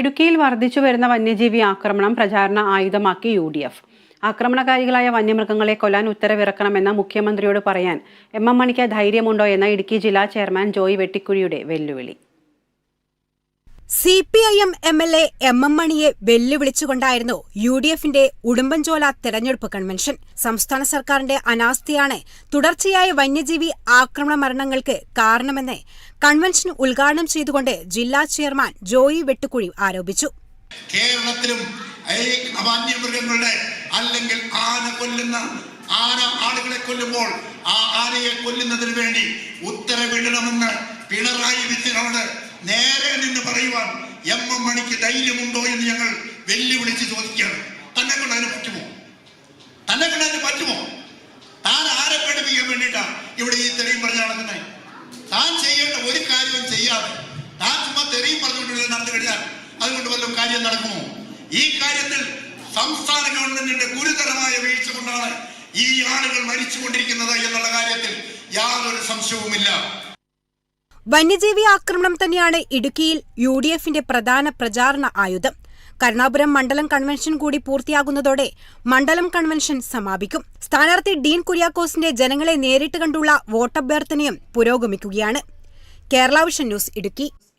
ഇടുക്കിയിൽ വർദ്ധിച്ചു വരുന്ന വന്യജീവി ആക്രമണം പ്രചാരണ ആയുധമാക്കി യു ഡി എഫ്. ആക്രമണകാരികളായ വന്യമൃഗങ്ങളെ കൊല്ലാൻ ഉത്തരവിറക്കണമെന്ന് മുഖ്യമന്ത്രിയോട് പറയാൻ എം എം മണിക്ക് ധൈര്യമുണ്ടോ എന്ന ഇടുക്കി ജില്ലാ ചെയർമാൻ ജോയ് വെട്ടിക്കുഴിയുടെ വെല്ലുവിളി. C P I M M L A M M മണിയെ വെല്ലുവിളിച്ചുകൊണ്ടായിരുന്നു യു ഡി എഫിന്റെ ഉടുമ്പൻചോല തെരഞ്ഞെടുപ്പ് കൺവെൻഷൻ. സംസ്ഥാന സർക്കാരിന്റെ അനാസ്ഥയാണ് തുടർച്ചയായ വന്യജീവി ആക്രമണ മരണങ്ങൾക്ക് കാരണമെന്ന് കൺവെൻഷൻ ഉദ്ഘാടനം ചെയ്തുകൊണ്ട് ജില്ലാ ചെയർമാൻ ജോയി വെട്ടുകുഴി ആരോപിച്ചു. കേരളത്തിലും അല്ലെങ്കിൽ ആന കൊല്ലുന്ന ആന ആളുകളെ കൊല്ലുമ്പോൾ ആ ആനയെ വേണ്ടി പിണറായി വിജയനോട് നേരെ നിന്ന് പറയുവാൻ എം എം മണിക്ക് ധൈര്യമുണ്ടോ എന്ന് ഞങ്ങൾ വെല്ലുവിളിച്ച് ചോദിക്കുകയാണ്. തന്നെ കൊണ്ട് അതിന് പറ്റുമോ? തന്നെ കൊണ്ട് അതിന് പറ്റുമോ? താൻ ആരെ പഠിപ്പിക്കാൻ വേണ്ടിയിട്ടാണ് ഇവിടെ ഈ തെളിയും പറഞ്ഞ നടക്കുന്നത്? താൻ ചെയ്യേണ്ട ഒരു കാര്യവും ചെയ്യാതെ താൻ ചുമ്മാ തെറിയും പറഞ്ഞുകൊണ്ട് നടന്നു കഴിഞ്ഞാൽ അതുകൊണ്ട് വല്ല കാര്യം നടക്കുമോ? ഈ കാര്യത്തിൽ സംസ്ഥാന ഗവൺമെന്റിന്റെ ഗുരുതരമായ വീഴ്ച കൊണ്ടാണ് ഈ ആളുകൾ മരിച്ചുകൊണ്ടിരിക്കുന്നത് എന്നുള്ള കാര്യത്തിൽ യാതൊരു സംശയവുമില്ല. വന്യജീവി ആക്രമണം തന്നെയാണ് ഇടുക്കിയിൽ യു ഡി എഫിന്റെ പ്രധാന പ്രചാരണ ആയുധം. കരുണാപുരം മണ്ഡലം കൺവെൻഷൻ കൂടി പൂർത്തിയാകുന്നതോടെ മണ്ഡലം കൺവെൻഷൻ സമാപിക്കും. സ്ഥാനാർത്ഥി ഡീൻ കുര്യാക്കോസിന്റെ ജനങ്ങളെ നേരിട്ട് കണ്ടുള്ള വോട്ടഭ്യർത്ഥനയും പുരോഗമിക്കുകയാണ്. Kerala Vision News Idukki.